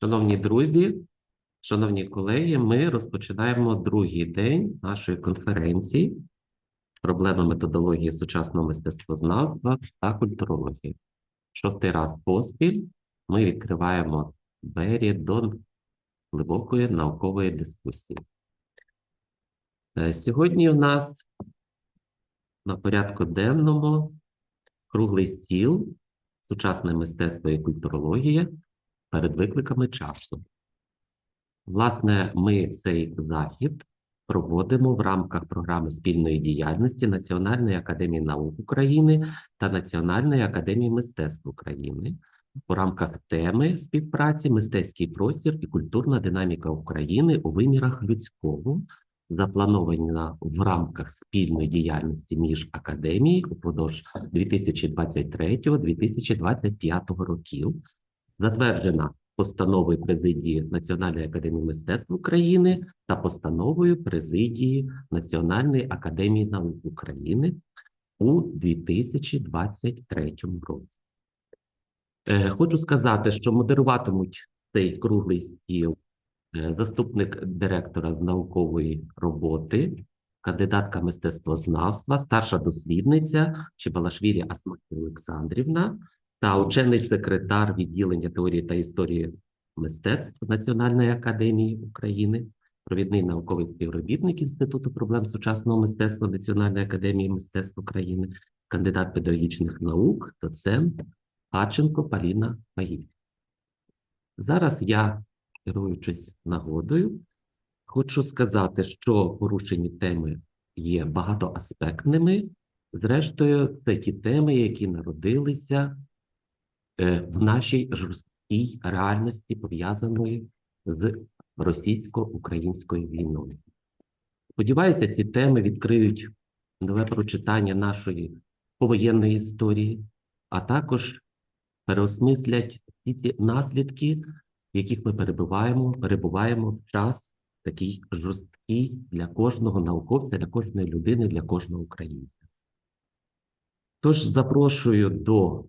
Шановні друзі, шановні колеги, ми розпочинаємо другий день нашої конференції проблеми методології сучасного мистецтвознавства та культурології. Шостий раз поспіль ми відкриваємо двері до глибокої наукової дискусії. Е, Сьогодні у нас на порядку денному круглий стіл сучасне мистецтво і культурологія перед викликами часу. Власне, ми цей захід проводимо в рамках програми спільної діяльності Національної академії наук України та Національної академії мистецтв України у рамках теми співпраці Мистецький простір і культурна динаміка України у вимірах людського, запланована в рамках спільної діяльності між академією упродовж 2023-2025 років, затверджена постановою президії Національної академії мистецтв України та постановою президії Національної академії наук України у 2023 році. Е, Хочу сказати, що модеруватимуть цей круглий стіл е, заступник директора з наукової роботи, кандидатка мистецтвознавства, старша дослідниця Чебалашвілі Асматі Олександрівна та учений секретар відділення теорії та історії мистецтв Національної академії України, провідний науковий співробітник Інституту проблем сучасного мистецтва Національної академії мистецтв України, кандидат педагогічних наук, доцент Хаченко Поліна Паїв. Зараз я, керуючись нагодою, хочу сказати, що порушені теми є багатоаспектними. Зрештою, це ті теми, які народилися в нашій жорсткій реальності, пов'язаної з російсько-українською війною. Сподіваюся, ці теми відкриють нове прочитання нашої повоєнної історії, а також переосмислять всі ті наслідки, в яких ми перебуваємо, перебуваємо в час такий жорсткий для кожного науковця, для кожної людини, для кожного українця. Тож запрошую до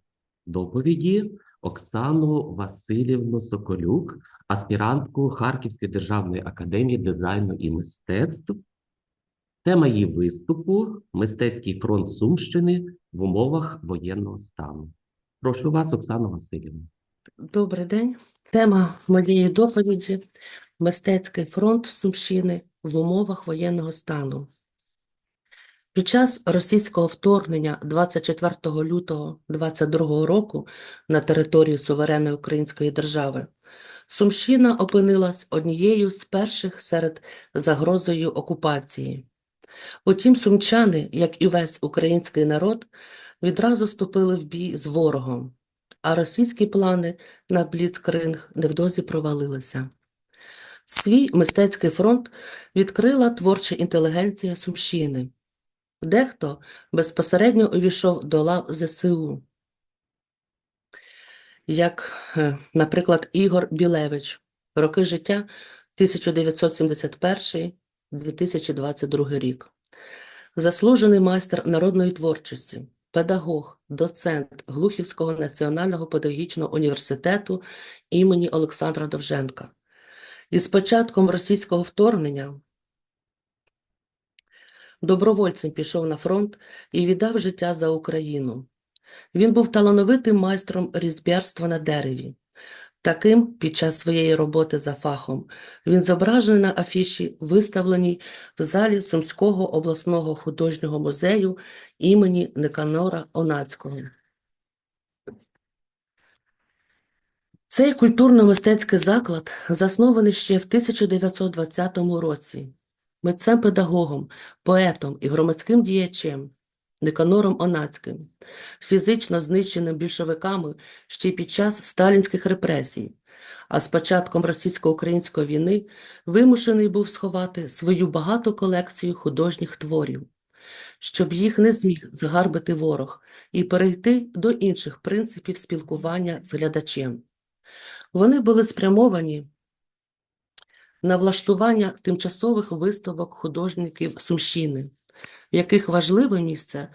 доповіді Оксану Васильівну Соколюк, аспірантку Харківської державної академії дизайну і мистецтв. Тема її виступу Мистецький фронт Сумщини в умовах воєнного стану. Прошу вас, Оксана Васильівна. Добрий день. Тема моєї доповіді Мистецький фронт Сумщини в умовах воєнного стану. Під час російського вторгнення 24 лютого 22 року на територію суверенної української держави Сумщина опинилась однією з перших серед загрозою окупації. Утім, сумчани, як і весь український народ, відразу вступили в бій з ворогом, а російські плани на Бліцкринг невдовзі провалилися. Свій мистецький фронт відкрила творча інтелігенція Сумщини. Дехто безпосередньо увійшов до лав ЗСУ, як, е, наприклад, Ігор Білевич, роки життя 1971-2022 рік. Заслужений майстер народної творчості, педагог, доцент Глухівського національного педагогічного університету імені Олександра Довженка. Із початком російського вторгнення добровольцем пішов на фронт і віддав життя за Україну. Він був талановитим майстром різьбярства на дереві. Таким під час своєї роботи за фахом він зображений на афіші, виставленій в залі Сумського обласного художнього музею імені Никанора Онацького. Цей культурно-мистецький заклад заснований ще в 1920 році митцем-педагогом, поетом і громадським діячем Никанором Онацьким, фізично знищеним більшовиками ще й під час сталінських репресій, а з початком російсько-української війни вимушений був сховати свою багату колекцію художніх творів, щоб їх не зміг загарбити ворог і перейти до інших принципів спілкування з глядачем. Вони були спрямовані на влаштування тимчасових виставок художників Сумщини, в яких важливе місце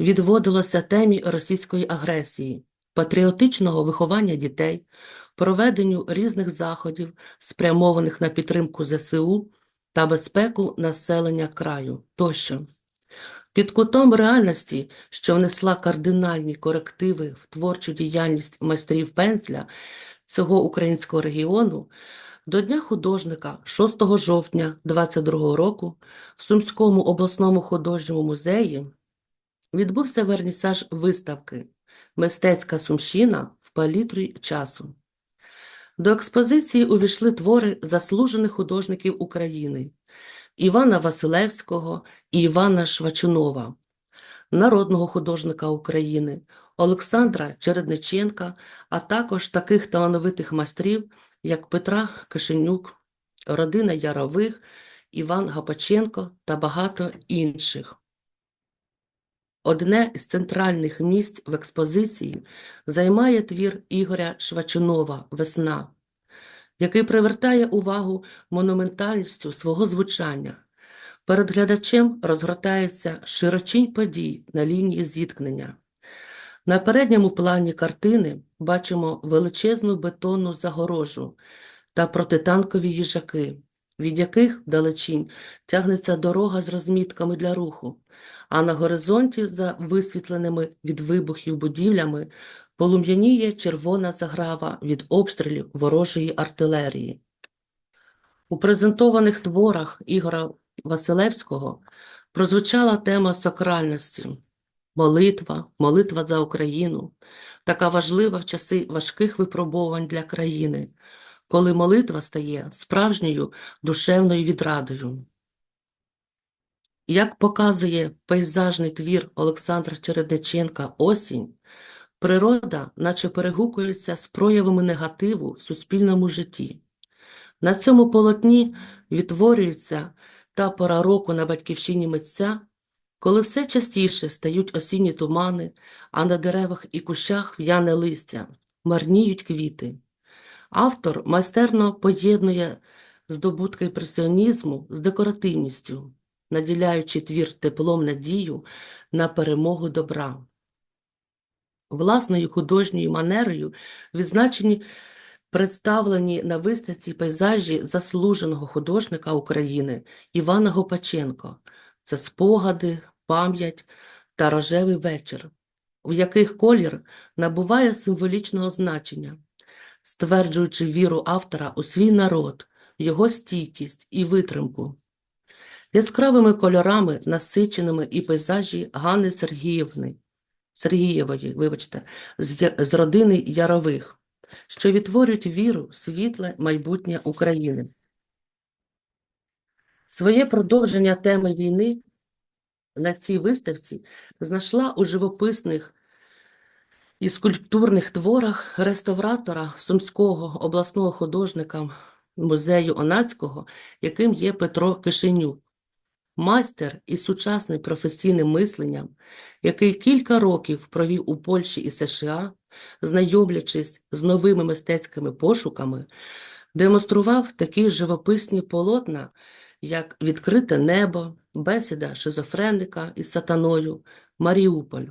відводилося темі російської агресії, патріотичного виховання дітей, проведенню різних заходів, спрямованих на підтримку ЗСУ та безпеку населення краю тощо. Під кутом реальності, що внесла кардинальні корективи в творчу діяльність майстрів пензля цього українського регіону, до Дня художника 6 жовтня 22 року в Сумському обласному художньому музеї відбувся вернісаж виставки Мистецька сумщина в палітрі часу. До експозиції увійшли твори заслужених художників України Івана Василевського і Івана Швачунова, народного художника України Олександра Чередниченка, а також таких талановитих майстрів, як Петра Кишенюк, родина Ярових, Іван Гапаченко та багато інших. Одне з центральних місць в експозиції займає твір Ігоря Швачунова «Весна», який привертає увагу монументальністю свого звучання. Перед глядачем розгортається широчінь подій на лінії зіткнення. На передньому плані картини бачимо величезну бетонну загорожу та протитанкові їжаки, від яких вдалечінь тягнеться дорога з розмітками для руху, а на горизонті за висвітленими від вибухів будівлями полум'яніє червона заграва від обстрілів ворожої артилерії. У презентованих творах Ігора Василевського прозвучала тема сакральності, молитва, молитва за Україну, така важлива в часи важких випробувань для країни, коли молитва стає справжньою душевною відрадою. Як показує пейзажний твір Олександра Чередниченка «Осінь», природа наче перегукується з проявами негативу в суспільному житті. На цьому полотні відтворюється та пора року на батьківщині митця, коли все частіше стають осінні тумани, а на деревах і кущах в'яне листя, марніють квіти. Автор майстерно поєднує здобутки імпресіонізму з декоративністю, наділяючи твір теплом надію на перемогу добра. Власною художньою манерою відзначені представлені на виставці пейзажі заслуженого художника України Івана Гопаченко. Це спогади, пам'ять та рожевий вечір, в яких колір набуває символічного значення, стверджуючи віру автора у свій народ, його стійкість і витримку. Яскравими кольорами, насиченими і пейзажі Ганни Сергіївни, Сергієвої, вибачте, з, з родини Ярових що відтворюють віру світле майбутнє України. Своє продовження теми війни на цій виставці знайшла у живописних і скульптурних творах реставратора Сумського обласного художника музею Онацького, яким є Петро Кишенюк. Майстер із сучасним професійним мисленням, який кілька років провів у Польщі і США, знайомлячись з новими мистецькими пошуками, демонстрував такі живописні полотна, як Відкрите небо, бесіда шизофреника із сатаною, Маріуполь,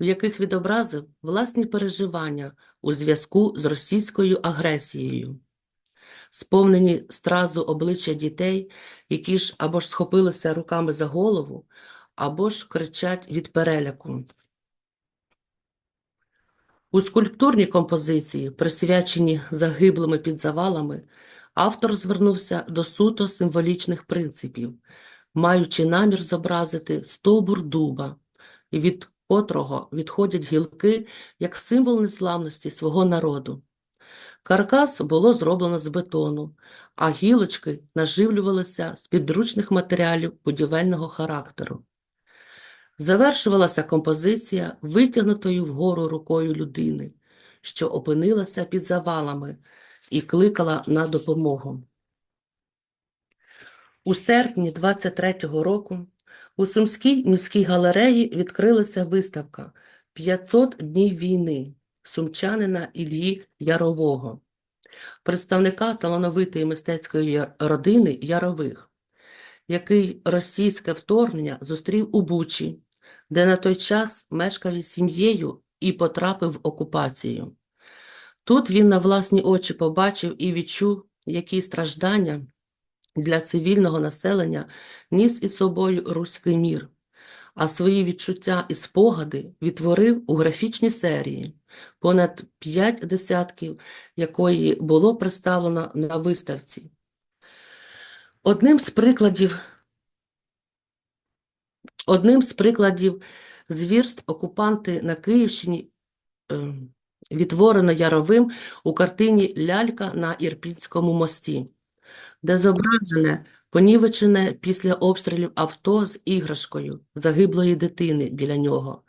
в яких відобразив власні переживання у зв'язку з російською агресією. Сповнені стразу обличчя дітей, які ж або ж схопилися руками за голову, або ж кричать від переляку. У скульптурній композиції, присвячені загиблими під завалами, автор звернувся до суто символічних принципів, маючи намір зобразити стовбур дуба, від котрого відходять гілки як символ незламності свого народу. Каркас було зроблено з бетону, а гілочки наживлювалися з підручних матеріалів будівельного характеру. Завершувалася композиція витягнутою вгору рукою людини, що опинилася під завалами і кликала на допомогу. У серпні 23-го року у Сумській міській галереї відкрилася виставка «500 днів війни» сумчанина Іллі Ярового, представника талановитої мистецької родини Ярових, який російське вторгнення зустрів у Бучі, де на той час мешкав із сім'єю і потрапив в окупацію. Тут він на власні очі побачив і відчув, які страждання для цивільного населення ніс із собою руський мір, а свої відчуття і спогади відтворив у графічній серії, понад п'ять десятків якої було представлено на виставці. Одним з прикладів Одним з прикладів звірств окупанти на Київщині е, відтворено Яровим у картині Лялька на Ірпінському мості, де зображене понівечене після обстрілів авто з іграшкою загиблої дитини біля нього,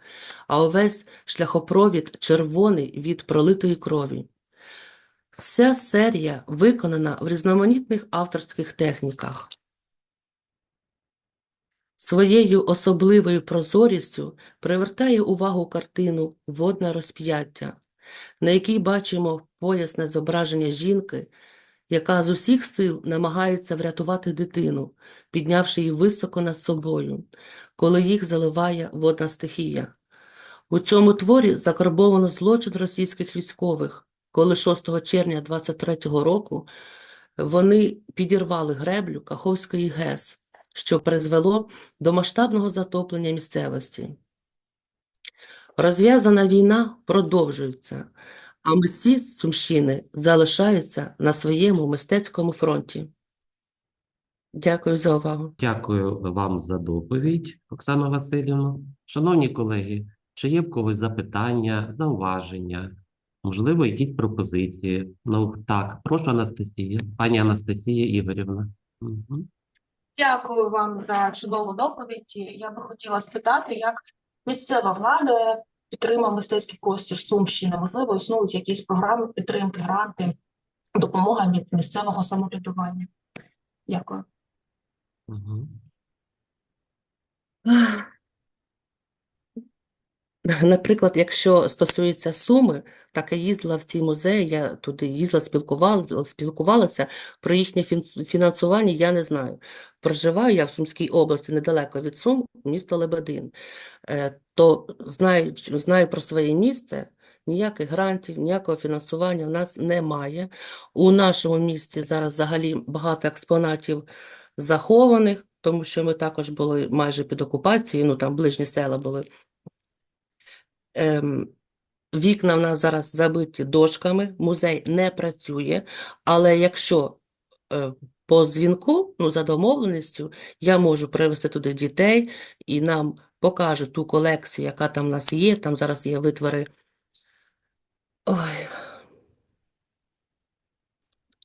а увесь шляхопровід червоний від пролитої крові. Вся серія виконана в різноманітних авторських техніках. Своєю особливою прозорістю привертає увагу картину «Водне розп'яття», на якій бачимо поясне зображення жінки, яка з усіх сил намагається врятувати дитину, піднявши її високо над собою, коли їх заливає водна стихія. У цьому творі закарбовано злочин російських військових, коли 6 червня 23-го року вони підірвали греблю Каховської ГЕС, що призвело до масштабного затоплення місцевості. Розв'язана війна продовжується, а митці з Сумщини залишаються на своєму мистецькому фронті. Дякую за увагу. Дякую вам за доповідь, Оксана Васильівна. Шановні колеги, чи є в когось запитання, зауваження, можливо, якісь пропозиції? Ну, так, прошу Анастасія, пані Анастасія Ігорівна. Мгм. Дякую вам за чудову доповідь. Я би хотіла спитати, як місцева влада підтримує мистецький простір Сумщини? Можливо, існують якісь програми підтримки, гранти, допомога від місцевого самоврядування? Дякую. Мгм. Наприклад, якщо стосується Суми, так я їздила в ці музеї, я туди їздила, спілкувала, спілкувалася про їхнє фінансування, я не знаю. Проживаю я в Сумській області, недалеко від Сум, місто Лебедин. Е, То знаю, знаю про своє місце, ніяких грантів, ніякого фінансування в нас немає. У нашому місті зараз взагалі багато експонатів захованих, тому що ми також були майже під окупацією, ну там ближні села були. Ем, Вікна в нас зараз забиті дошками, музей не працює, але якщо е, по дзвінку, ну, за домовленістю, я можу привезти туди дітей і нам покажуть ту колекцію, яка там в нас є. Там зараз є витвори. Ой.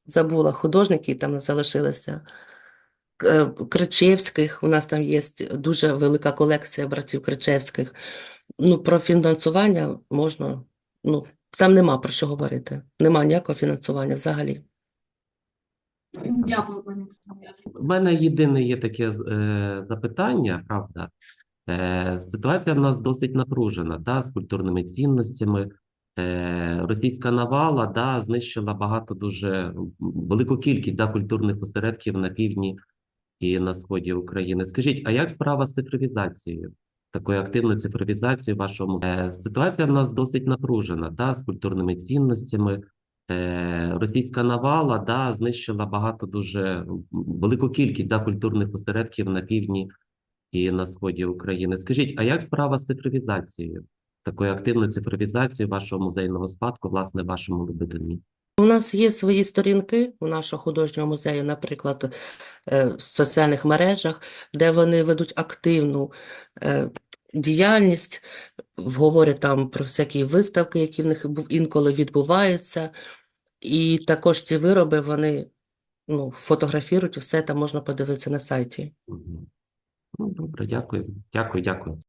Забула художники, там залишилися. Е, Кричевських, у нас там є дуже велика колекція братів Кричевських. Ну, про фінансування можна, ну, там нема про що говорити. Нема ніякого фінансування взагалі. Дякую, пані. У мене єдине є таке е, запитання, правда. Е, ситуація в нас досить напружена, да, з культурними цінностями. Е, російська навала да, знищила багато дуже велику кількість да, культурних осередків на півдні і на сході України. Скажіть, а як справа з цифровізацією? Такою активною цифровізацією вашого музею? Ситуація в нас досить напружена, да, з культурними цінностями. Е, російська навала да, знищила багато дуже велику кількість да, культурних осередків на півдні і на сході України. Скажіть, а як справа з цифровізацією? Такою активною цифровізацією вашого музейного спадку, власне, вашому Лебедині? У нас є свої сторінки у нашого художнього музею, наприклад, е, в соціальних мережах, де вони ведуть активну е, діяльність, говорять там про всякі виставки, які в них інколи відбуваються. І також ці вироби вони ну, фотографірують, все там можна подивитися на сайті. Ну, добре, дякую. Дякую, дякую.